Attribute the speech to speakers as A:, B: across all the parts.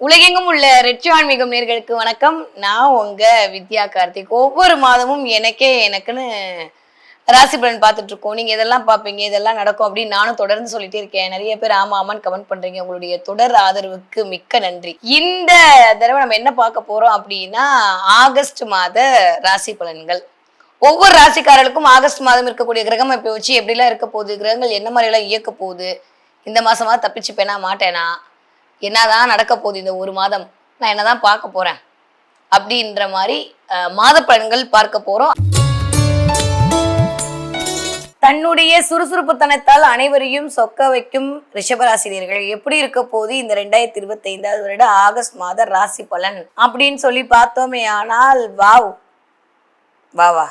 A: உலகெங்கும் உள்ள ரெட்சி ஆன்மீகம் நேர்களுக்கு வணக்கம். நான் உங்க வித்யா கார்த்திக். ஒவ்வொரு மாதமும் எனக்கே எனக்குன்னு ராசி பலன் பார்த்துட்டு இருக்கோம். நீங்க இதெல்லாம் பார்ப்பீங்க இதெல்லாம் நடக்கும் அப்படின்னு நானும் தொடர்ந்து சொல்லிட்டே இருக்கேன். நிறைய பேர் ஆமா ஆமான்னு கமெண்ட் பண்றீங்க. உங்களுடைய தொடர் ஆதரவுக்கு மிக்க நன்றி. இந்த தடவை நம்ம என்ன பார்க்க போறோம் அப்படின்னா ஆகஸ்ட் மாத ராசி பலன்கள். ஒவ்வொரு ராசிக்காரர்களுக்கும் ஆகஸ்ட் மாதம் இருக்கக்கூடிய கிரகம் இப்போ வச்சு எப்படிலாம் இருக்க போகுது கிரகங்கள் என்ன மாதிரி எல்லாம் இயக்க போகுது இந்த மாசமா தப்பிச்சுப்பேனா மாட்டேனா என்னதான் நடக்க போகுது இந்த ஒரு மாதம்? நான் என்னதான் பார்க்க போறேன்? அப்படின்ற மாதிரி மாத பலன்கள் பார்க்க போறோம். தன்னுடைய சுறுசுறுப்புத்தனத்தால் அனைவரையும் சொக்க வைக்கும் ரிஷபராசினியர்கள் எப்படி இருக்க போகுது இந்த ரெண்டாயிரத்தி இருபத்தி ஐந்தாவது வருட ஆகஸ்ட் மாத ராசி பலன்? அப்படின்னு சொல்லி பார்த்தோமே ஆனால் வாவ். வா வா.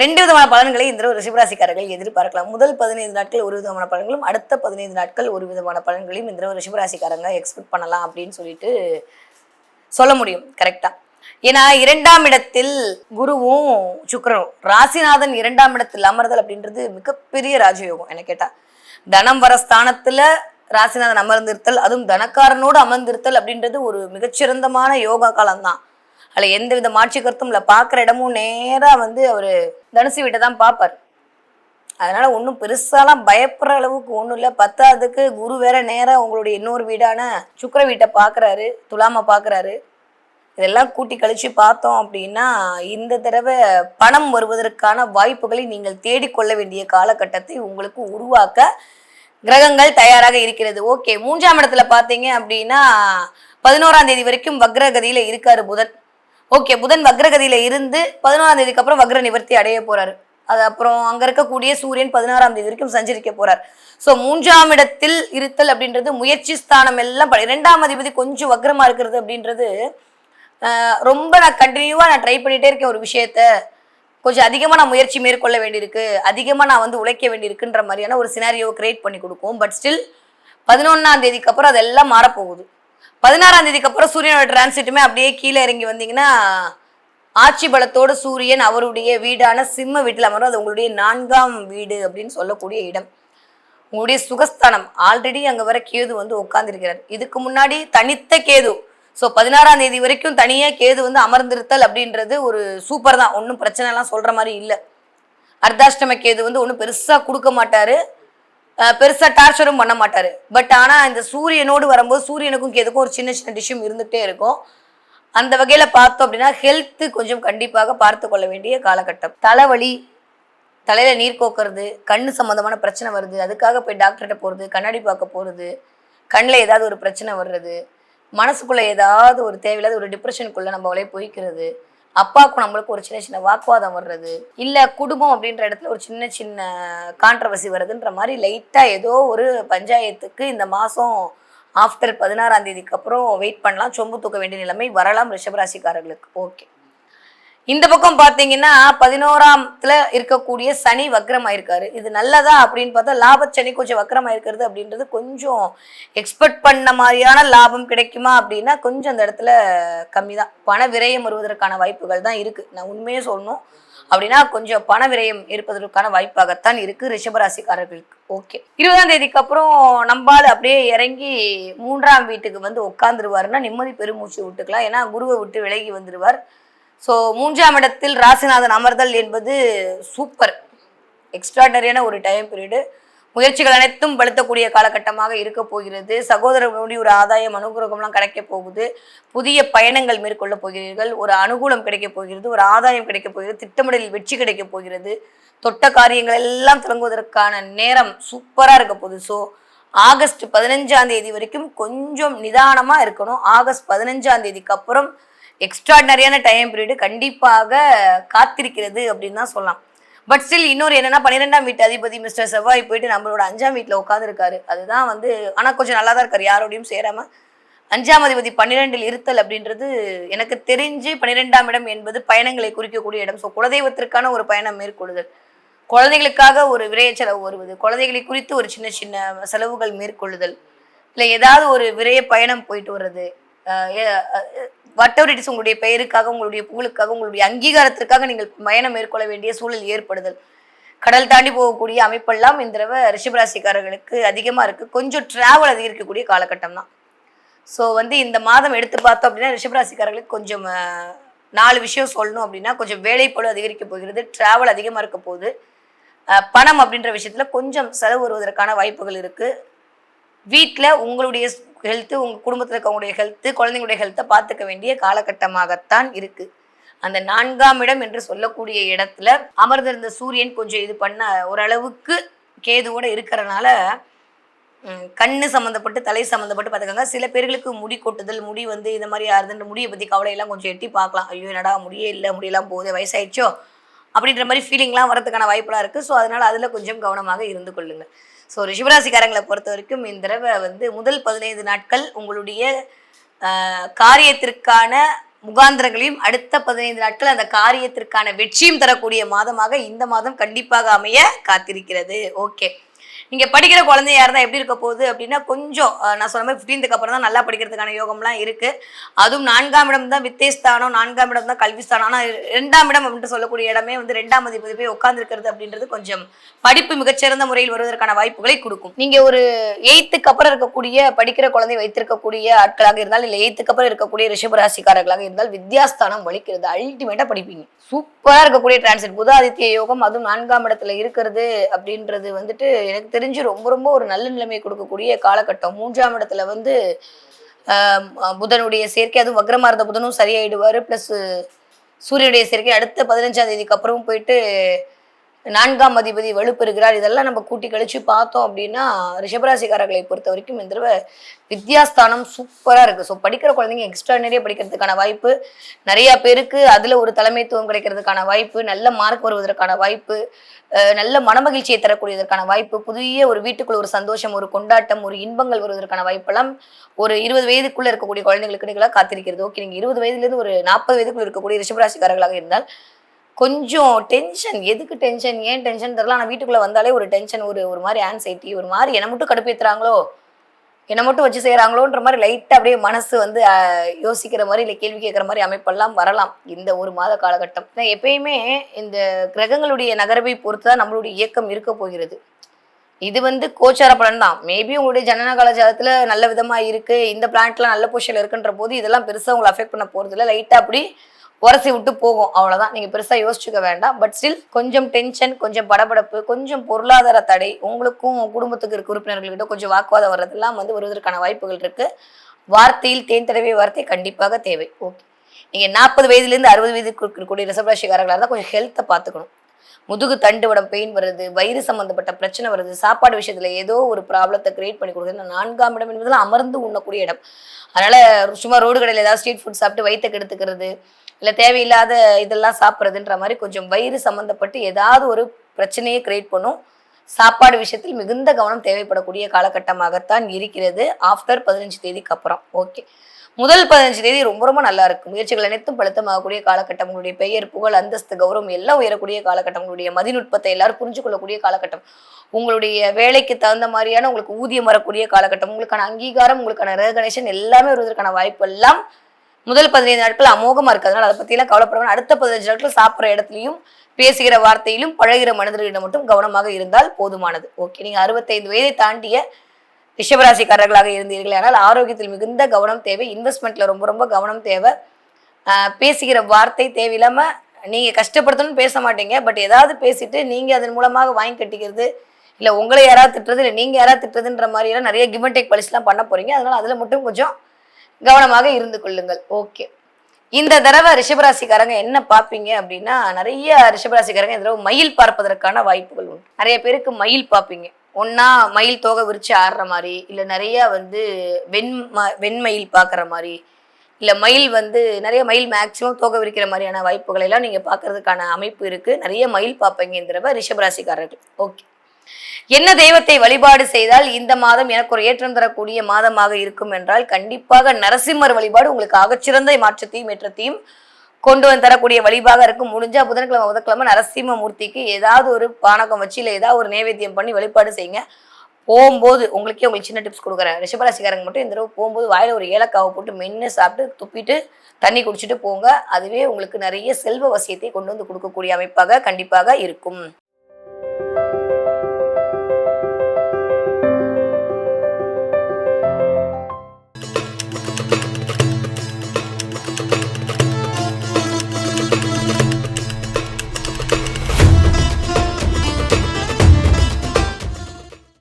A: ரெண்டு விதமான பலன்களை இந்த ரிஷபராசிக்காரர்கள் எதிர்பார்க்கலாம். முதல் பதினைந்து நாட்கள் ஒரு விதமான பலன்களும் அடுத்த பதினைந்து நாட்கள் ஒரு விதமான பலன்களையும் இந்த ரிஷபராசிக்காரங்க எக்ஸ்பெக்ட் பண்ணலாம் அப்படின்னு சொல்லிட்டு சொல்ல முடியும். கரெக்டா ஏன்னா இரண்டாம் இடத்தில் குருவும் சுக்கரனும். ராசிநாதன் இரண்டாம் இடத்தில் அமர்தல் அப்படின்றது மிகப்பெரிய ராஜயோகம் என கேட்டா. தனம் வர ஸ்தானத்துல ராசிநாதன் அமர்ந்திருத்தல் அதுவும் தனக்காரனோடு அமர்ந்திருத்தல் அப்படின்றது ஒரு மிகச்சிறந்தமான யோகா காலம்தான். அதில் எந்த வித மாட்சி கருத்தும் இல்லை. பார்க்குற இடமும் நேராக வந்து அவர் தனுசு வீட்டை தான் பார்ப்பார். அதனால ஒன்றும் பெருசாலாம் பயப்படுற அளவுக்கு ஒன்றும் இல்லை. பத்தாவதுக்கு குரு வேற நேராக உங்களுடைய இன்னொரு வீடான சுக்கர வீட்டை பார்க்குறாரு துலாமை பார்க்குறாரு. இதெல்லாம் கூட்டி கழிச்சு பார்த்தோம் அப்படின்னா இந்த தடவை பணம் வருவதற்கான வாய்ப்புகளை நீங்கள் தேடிக்கொள்ள வேண்டிய காலகட்டத்தை உங்களுக்கு உருவாக்க கிரகங்கள் தயாராக இருக்கிறது. ஓகே மூன்றாம் இடத்துல பார்த்தீங்க அப்படின்னா பதினோராம் தேதி வரைக்கும் வக்ரகதியில் இருக்காரு புதன். ஓகே புதன் வக்ரகதியில இருந்து பதினோராம் தேதிக்கு அப்புறம் வக்ர நிவர்த்தி அடைய போறாரு. அது அப்புறம் அங்க இருக்கக்கூடிய சூரியன் பதினாறாம் தேதி வரைக்கும் சஞ்சரிக்க போறார். சோ மூன்றாம் இடத்தில் இருத்தல் அப்படின்றது முயற்சி ஸ்தானம் எல்லாம் இரண்டாம் அதிபதி கொஞ்சம் வக்ரமா இருக்கிறது அப்படின்றது ரொம்ப நான் கண்டினியூவா நான் ட்ரை பண்ணிட்டே இருக்கேன் ஒரு விஷயத்த. கொஞ்சம் அதிகமா நான் முயற்சி மேற்கொள்ள வேண்டியிருக்கு. அதிகமா நான் வந்து உழைக்க வேண்டியிருக்குன்ற மாதிரியான ஒரு சினாரியோ கிரியேட் பண்ணி கொடுக்கும். பட் ஸ்டில் பதினொன்னாம் தேதிக்கு அப்புறம் அதெல்லாம் மாறப்போகுது. பதினாறாம் தேதிக்கு அப்புறம் சூரியனோட டிரான்சிட்டுமே அப்படியே கீழே இறங்கி வந்தீங்கன்னா ஆட்சி பலத்தோடு சூரியன் அவருடைய வீடான சிம்ம வீட்டில் அமரும். அது உங்களுடைய நான்காம் வீடு அப்படின்னு சொல்லக்கூடிய இடம். உங்களுடைய சுகஸ்தானம். ஆல்ரெடி அங்க வர கேது வந்து உட்கார்ந்திருக்கிறார். இதுக்கு முன்னாடி தனித்த கேது. ஸோ பதினாறாம் தேதி வரைக்கும் தனியாக கேது வந்து அமர்ந்திருத்தல் அப்படின்றது ஒரு சூப்பர் தான். ஒன்றும் பிரச்சனை எல்லாம் சொல்ற மாதிரி இல்லை. அர்த்தாஷ்டம கேது வந்து ஒன்றும் பெருசா கொடுக்க மாட்டாரு. பெருசாக பெருசா டார்ச்சரும் பண்ண மாட்டாரு. பட் ஆனா இந்த சூரியனோடு வரும்போது சூரியனுக்கும் எதுக்கும் ஒரு சின்ன சின்ன டிஷ்யூம் இருந்துகிட்டே இருக்கும். அந்த வகையில பார்த்தோம் அப்படின்னா ஹெல்த் கொஞ்சம் கண்டிப்பாக பார்த்து கொள்ள வேண்டிய காலகட்டம். தலைவலி தலையில நீர் கோக்கிறது கண்ணு சம்பந்தமான பிரச்சனை வருது. அதுக்காக போய் டாக்டர்கிட்ட போறது கண்ணாடி பார்க்க போறது கண்ணில் ஏதாவது ஒரு பிரச்சனை வர்றது மனசுக்குள்ள ஏதாவது ஒரு தேவையில்லாத ஒரு டிப்ரெஷனுக்குள்ள நம்ம அவளே போய்க்கிறது அப்பாவுக்கும் நம்மளுக்கு ஒரு சின்ன சின்ன வாக்குவாதம் வர்றது இல்ல குடும்பம் அப்படின்ற இடத்துல ஒரு சின்ன சின்ன கான்ட்ரவர்சி வருதுன்ற மாதிரி லைட்டா ஏதோ ஒரு பஞ்சாயத்துக்கு இந்த மாசம் ஆஃப்டர் பதினாறாம் தேதிக்கு அப்புறம் வெயிட் பண்ணலாம். சொம்பு தூக்க வேண்டிய நிலைமை வரலாம் ரிஷபராசிக்காரர்களுக்கு. ஓகே இந்த பக்கம் பார்த்தீங்கன்னா பதினோராம்ல இருக்கக்கூடிய சனி வக்ரமாயிருக்காரு. இது நல்லதா அப்படின்னு பார்த்தா லாப சனி கொஞ்சம் வக்ரமாயிருக்கிறது அப்படின்றது கொஞ்சம் எக்ஸ்பெக்ட் பண்ண மாதிரியான லாபம் கிடைக்குமா அப்படின்னா கொஞ்சம் அந்த இடத்துல கம்மி தான் பண விரயம் வருவதற்கான வாய்ப்புகள் தான் இருக்கு. நான் உண்மையே சொல்லணும். அப்படின்னா கொஞ்சம் பண விரயம் இருப்பதற்கான வாய்ப்பாகத்தான் இருக்கு ரிஷபராசிக்காரர்களுக்கு ஓகே. இருபதாம் தேதிக்கு அப்புறம் நம்பால் அப்படியே இறங்கி மூன்றாம் வீட்டுக்கு வந்து உட்காந்துருவாருன்னா நிம்மதி பெருமூச்சு விட்டுக்கலாம். ஏன்னா குருவை விட்டு விலகி வந்துருவார். ஸோ மூன்றாம் இடத்தில் ராசிநாதன் அமர்தல் என்பது சூப்பர் எக்ஸ்ட்ராடரியான ஒரு டைம் பீரியடு முயற்சிகள் அனைத்தும் படுத்தக்கூடிய காலகட்டமாக இருக்க போகிறது. சகோதரர்களுடைய ஒரு ஆதாயம் அனுகிரகம்லாம் கிடைக்க போகுது. புதிய பயணங்கள் மேற்கொள்ள போகிறீர்கள். ஒரு அனுகூலம் கிடைக்க போகிறது. ஒரு ஆதாயம் கிடைக்க போகிறது. திட்டமிடலில் வெற்றி கிடைக்க போகிறது. தொட்ட காரியங்கள் எல்லாம் தொடங்குவதற்கான நேரம் சூப்பராக இருக்க போகுது. ஸோ ஆகஸ்ட் பதினஞ்சாம் தேதி வரைக்கும் கொஞ்சம் நிதானமாக இருக்கணும். ஆகஸ்ட் பதினஞ்சாம் தேதிக்கு அப்புறம் எக்ஸ்ட்ராடினரியான டைம் பீரியடு கண்டிப்பாக காத்திருக்கிறது அப்படின்னு தான் சொல்லலாம். பட் ஸ்டில் இன்னொரு என்னன்னா பன்னிரெண்டாம் வீட்டு அதிபதி மிஸ்டர் செவ்வாய் போயிட்டு நம்மளோட அஞ்சாம் வீட்டில் உட்காந்துருக்காரு அதுதான் வந்து ஆனால் கொஞ்சம் நல்லா தான் இருக்காரு யாரோடையும் சேராம. அஞ்சாம் அதிபதி பன்னிரெண்டில் இருத்தல் அப்படின்றது எனக்கு தெரிஞ்சு பன்னிரெண்டாம் இடம் என்பது பயணங்களை குறிக்கக்கூடிய இடம். ஸோ குலதெய்வத்திற்கான ஒரு பயணம் மேற்கொள்ளுதல். குழந்தைகளுக்காக ஒரு விரைய செலவு வருவது குழந்தைகளை குறித்து ஒரு சின்ன சின்ன செலவுகள் மேற்கொள்ளுதல். இல்லை ஏதாவது ஒரு விரைய பயணம் போயிட்டு வர்றது. வட்டவர் இட்ஸ் உங்களுடைய பெயருக்காக உங்களுடைய புகழுக்காக உங்களுடைய அங்கீகாரத்திற்காக நீங்கள் பயணம் மேற்கொள்ள வேண்டிய சூழல் ஏற்படுதல். கடல் தாண்டி போகக்கூடிய அமைப்பெல்லாம் இந்த தடவை ரிஷபராசிக்காரர்களுக்கு அதிகமாக இருக்குது கொஞ்சம் டிராவல் அதிகரிக்கக்கூடிய காலகட்டம் தான் ஸோ வந்து இந்த மாதம் எடுத்து பார்த்தோம் அப்படின்னா ரிஷபராசிக்காரர்களுக்கு கொஞ்சம் நாலு விஷயம் சொல்லணும் அப்படின்னா கொஞ்சம் வேலைப்பளு அதிகரிக்க போகிறது டிராவல் அதிகமாக இருக்க போகுது. பணம் அப்படின்ற விஷயத்தில் கொஞ்சம் செலவு வருவதற்கான வாய்ப்புகள் இருக்குது வீட்டில் உங்களுடைய ஹெல்த்து உங்கள் குடும்பத்தில் இருக்கவங்களுடைய ஹெல்த்து குழந்தைங்களுடைய ஹெல்த்தை பார்த்துக்க வேண்டிய காலகட்டமாகத்தான் இருக்குது அந்த நான்காம் இடம் என்று சொல்லக்கூடிய இடத்துல அமர்ந்திருந்த சூரியன் கொஞ்சம் இது பண்ண ஓரளவுக்கு கேதுவோட இருக்கிறனால கண்ணு சம்மந்தப்பட்டு தலை சம்மந்தப்பட்டு பார்த்துக்கோங்க. சில பேர்களுக்கு முடி கொட்டுதல் முடி வந்து இந்த மாதிரி யாருதுன்ற முடியை பற்றி கவலையெல்லாம் கொஞ்சம் எட்டி பார்க்கலாம். ஐயோ என்னடா முடியே இல்லை முடியெல்லாம் போகுது வயசாயிடுச்சோ? அப்படின்ற மாதிரி ஃபீலிங்லாம் வரதுக்கான வாய்ப்பெல்லாம் இருக்குது ஸோ அதனால் அதில் கொஞ்சம் கவனமாக இருந்து கொள்ளுங்கள் ஸோ ரிஷபராசிக்காரங்களை பொறுத்த வரைக்கும் இந்த தடவை வந்து முதல் பதினைந்து நாட்கள் உங்களுடைய காரியத்திற்கான முகாந்திரங்களையும் அடுத்த பதினைந்து நாட்கள் அந்த காரியத்திற்கான வெற்றியும் தரக்கூடிய மாதமாக இந்த மாதம் கண்டிப்பாக அமைய காத்திருக்கிறது. ஓகே இங்கே படிக்கிற குழந்தையா இருந்தால் எப்படி இருக்க போகுது அப்படின்னா கொஞ்சம் நான் சொன்ன மாதிரி ஃபிஃப்டீன்த்துக்கு அப்புறம் தான் நல்லா படிக்கிறதுக்கான யோகம்லாம் இருக்கு. அதுவும் நான்காம் இடம் தான் வித்தேஸ்தானம் நான்காம் இடம் தான் கல்விஸ்தானம். ஆனால் ரெண்டாம் இடம் அப்படின்ட்டு சொல்லக்கூடிய இடமே வந்து ரெண்டாம் அதிபதி போய் உட்காந்துருக்கிறது அப்படின்றது கொஞ்சம் படிப்பு மிகச்சிறந்த முறையில் வருவதற்கான வாய்ப்புகளை கொடுக்கும். நீங்கள் ஒரு எயித்துக்கு அப்புறம் இருக்கக்கூடிய படிக்கிற குழந்தை வைத்திருக்கக்கூடிய ஆட்களாக இருந்தால் இல்லை எயித்துக்கு அப்புறம் இருக்கக்கூடிய ரிஷபராசிக்காரர்களாக இருந்தால் வித்யாஸ்தானம் வலிக்கிறது. அல்டிமேட்டா படிப்பீங்க. சூப்பராக இருக்கக்கூடிய டிரான்சிட் புதாதித்ய யோகம் அதுவும் நான்காம் இடத்துல இருக்கிறது அப்படின்றது வந்துட்டு எனக்கு தெரிஞ்சு ரொம்ப ரொம்ப ஒரு நல்ல நிலைமை கொடுக்கக்கூடிய காலகட்டம். மூன்றாம் இடத்துல வந்து புதனுடைய சேர்க்கை அதுவும் வக்ரமாக இருந்த புதனும் சரியாயிடுவார். ப்ளஸ் சூரியனுடைய சேர்க்கை அடுத்த பதினஞ்சாம் தேதிக்கு அப்புறமும் போயிட்டு நான்காம் அதிபதி வலுப்பெறுகிறார். இதெல்லாம் நம்ம கூட்டி கழிச்சு பார்த்தோம் அப்படின்னா ரிஷபராசிக்காரர்களை பொறுத்த வரைக்கும் இந்த தடவை வித்யாஸ்தானம் சூப்பராக இருக்குது ஸோ படிக்கிற குழந்தைங்க எக்ஸ்ட்ரானரியாக படிக்கிறதுக்கான வாய்ப்பு. நிறையா பேருக்கு அதில் ஒரு தலைமைத்துவம் கிடைக்கிறதுக்கான வாய்ப்பு நல்ல மார்க் வருவதற்கான வாய்ப்பு நல்ல மனமகிழ்ச்சியை தரக்கூடியதற்கான வாய்ப்பு புதிய ஒரு வீட்டுக்குள்ள ஒரு சந்தோஷம் ஒரு கொண்டாட்டம் ஒரு இன்பங்கள் வருவதற்கான வாய்ப்பெல்லாம் ஒரு இருபது வயதுக்குள்ள இருக்கக்கூடிய குழந்தைங்களுக்கு நீங்களா காத்திருக்கிறது. ஓகே நீங்கள் இருபது வயதுலேருந்து ஒரு நாற்பது வயதுக்குள்ள இருக்கக்கூடிய ரிஷபராசிக்காரர்களாக இருந்தால் கொஞ்சம் டென்ஷன் எதுக்கு டென்ஷன் ஏன் டென்ஷன் தெரியல. ஆனால் வீட்டுக்குள்ளே வந்தாலே ஒரு டென்ஷன் ஒரு ஒரு மாதிரி ஆன்சைட்டி ஒரு மாதிரி என்னை மட்டும் கடுப்பேற்றுறாங்களோ என்னை மட்டும் வச்சு செய்கிறாங்களோன்ற மாதிரி லைட்டாக அப்படியே மனசு வந்து யோசிக்கிற மாதிரி இல்லை கேள்வி கேட்குற மாதிரி அமைப்பெல்லாம் வரலாம். இந்த ஒரு மாத காலகட்டம். நான் எப்பயுமே இந்த கிரகங்களுடைய நகரவை பொறுத்து தான் நம்மளுடைய இயக்கம் இருக்க போகிறது. இது வந்து கோச்சார பலன் தான். மேபி உங்களுடைய ஜனன கால நல்ல விதமாக இருக்குது இந்த பிளான்ட்லாம் நல்ல பொசிஷனில் இருக்குன்ற போது இதெல்லாம் பெருசாக உங்களை அஃபெக்ட் பண்ண போகிறது இல்லை லைட்டாக அப்படி உரசி விட்டு போகும். அவ்வளவுதான். நீங்க பெருசா யோசிச்சுக்க வேண்டாம். பட் ஸ்டில் கொஞ்சம் டென்ஷன் கொஞ்சம் படபடப்பு கொஞ்சம் பொருளாதார தடை உங்களுக்கும் உங்க குடும்பத்துக்கு இருக்க உறுப்பினர்கள்கிட்ட கொஞ்சம் வாக்குவாதம் வர்றதெல்லாம் வந்து வருவதற்கான வாய்ப்புகள் இருக்கு. வார்த்தையில் தேன் தடவை வார்த்தை கண்டிப்பாக தேவை. ஓகே நீங்க நாற்பது வயதுலேருந்து அறுபது வயதுக்கு இருக்கக்கூடிய ரிசர்வராசிக்காரர்களாக இருந்தால் கொஞ்சம் ஹெல்த்தை பார்த்துக்கணும். முதுகு தண்டு தண்டுவடம் பெயின் வருது வயிறு சம்மந்தப்பட்ட பிரச்சனை வருது சாப்பாடு விஷயத்துல ஏதோ ஒரு ப்ராப்ளத்தை கிரியேட் பண்ணி கொடுக்குது நான்காம் இடம் என்பதில் அமர்ந்து உண்ணக்கூடிய இடம். அதனால சும்மா ரோடு கடையில் ஏதாவது ஸ்ட்ரீட் ஃபுட் சாப்பிட்டு வயிற்று கெடுத்துக்கிறது இல்லை தேவையில்லாத இதெல்லாம் சாப்பிட்றதுன்ற மாதிரி கொஞ்சம் வயிறு சம்மந்தப்பட்டு ஏதாவது ஒரு பிரச்சனையை கிரியேட் பண்ணும். சாப்பாடு விஷயத்தில் மிகுந்த கவனம் தேவைப்படக்கூடிய காலகட்டமாகத்தான் இருக்கிறது. ஆஃப்டர் பதினஞ்சு தேதிக்கு அப்புறம். ஓகே முதல் பதினஞ்சு தேதி ரொம்ப ரொம்ப நல்லா இருக்கும் முயற்சிகள் அனைத்தும் பழுத்தமாகக்கூடிய காலகட்டம் உங்களுடைய பெயர் புகழ் அந்தஸ்து கௌரவம் எல்லாம் உயரக்கூடிய காலகட்டம் உங்களுடைய மதிநுட்பத்தை எல்லாரும் புரிஞ்சு கொள்ளக்கூடிய காலகட்டம். உங்களுடைய வேலைக்கு தகுந்த மாதிரியான உங்களுக்கு ஊதியம் வரக்கூடிய காலகட்டம் உங்களுக்கான அங்கீகாரம் உங்களுக்கான ரெகனேஷன் எல்லாமே வருவதற்கான வாய்ப்பு எல்லாம் முதல் பதினைந்து நாட்கள் அமோகமா இருக்கிறதுனால அதை பத்தியெல்லாம் கவலைப்பட அடுத்த பதினஞ்சு நாட்கள் சாப்பிட்ற இடத்துலையும் பேசுகிற வார்த்தையிலும் பழகிற மனிதர்களிடம் மட்டும் கவனமாக இருந்தால் போதுமானது. ஓகே நீங்க அறுபத்தைந்து வயதை தாண்டிய ரிஷபராசிக்காரர்களாக இருந்தீர்கள் ஆனால் ஆரோக்கியத்தில் மிகுந்த கவனம் தேவை இன்வெஸ்ட்மெண்ட்ல ரொம்ப ரொம்ப கவனம் தேவை. பேசுகிற வார்த்தை தேவையில்லாம நீங்க கஷ்டப்படுத்தணும்னு பேச மாட்டீங்க. பட் ஏதாவது பேசிட்டு நீங்க அதன் மூலமாக வாங்கி கட்டிக்கிறது இல்ல உங்களை யாராவது திட்டுறது இல்லை நீங்க யாராவது திட்டுறதுன்ற மாதிரி எல்லாம் நிறைய கிவ் அண்ட் டேக் பண்ண போறீங்க. அதனால அதுல மட்டும் கொஞ்சம் கவனமாக இருந்து கொள்ளுங்கள். ஓகே இந்த தடவை ரிஷபராசிக்காரங்க என்ன பார்ப்பீங்க அப்படின்னா நிறைய ரிஷபராசிக்காரங்க இந்த தடவை மயில் பார்ப்பதற்கான வாய்ப்புகள் உண்டு. நிறைய பேருக்கு மயில் பார்ப்பீங்க. ஒன்னா மயில் தோகை விரிச்சு ஆடுற மாதிரி இல்லை நிறைய வந்து வெண் ம- வெண்மயில் பார்க்குற மாதிரி இல்லை மயில் வந்து நிறைய மயில் மேக்சிமம் தோகை விரிக்கிற மாதிரியான வாய்ப்புகளை எல்லாம் நீங்கள் பார்க்கறதுக்கான அமைப்பு இருக்கு. நிறைய மயில் பார்ப்பீங்க இந்த தடவை ரிஷபராசிக்காரர்கள் ஓகே. என்ன தெய்வத்தை வழிபாடு செய்தால் இந்த மாதம் எனக்கு ஒரு ஏற்றம் தரக்கூடிய மாதமாக இருக்கும் என்றால் கண்டிப்பாக நரசிம்மர் வழிபாடு உங்களுக்கு ஆகச்சிறந்த மாற்றத்தையும் ஏற்றத்தையும் கொண்டு வந்து தரக்கூடிய வழிபாக இருக்கும். முடிஞ்சா புதன்கிழமை புதன்கிழமை நரசிம்ம மூர்த்திக்கு ஏதாவது ஒரு பானகம் வச்சு இல்லை ஏதாவது ஒரு நைவேத்தியம் பண்ணி வழிபாடு செய்யுங்க. போகும்போது உங்களுக்கே உங்களுக்கு சின்ன டிப்ஸ் கொடுக்குறேன். ரிஷபராசிக்காரங்க மட்டும் இந்த தடவை போகும்போது வாயில் ஒரு ஏலக்காவை போட்டு மென்று சாப்பிட்டு துப்பிட்டு தண்ணி குடிச்சிட்டு போங்க. அதுவே உங்களுக்கு நிறைய செல்வ வசியத்தை கொண்டு வந்து கொடுக்கக்கூடிய அமைப்பாக கண்டிப்பாக இருக்கும்.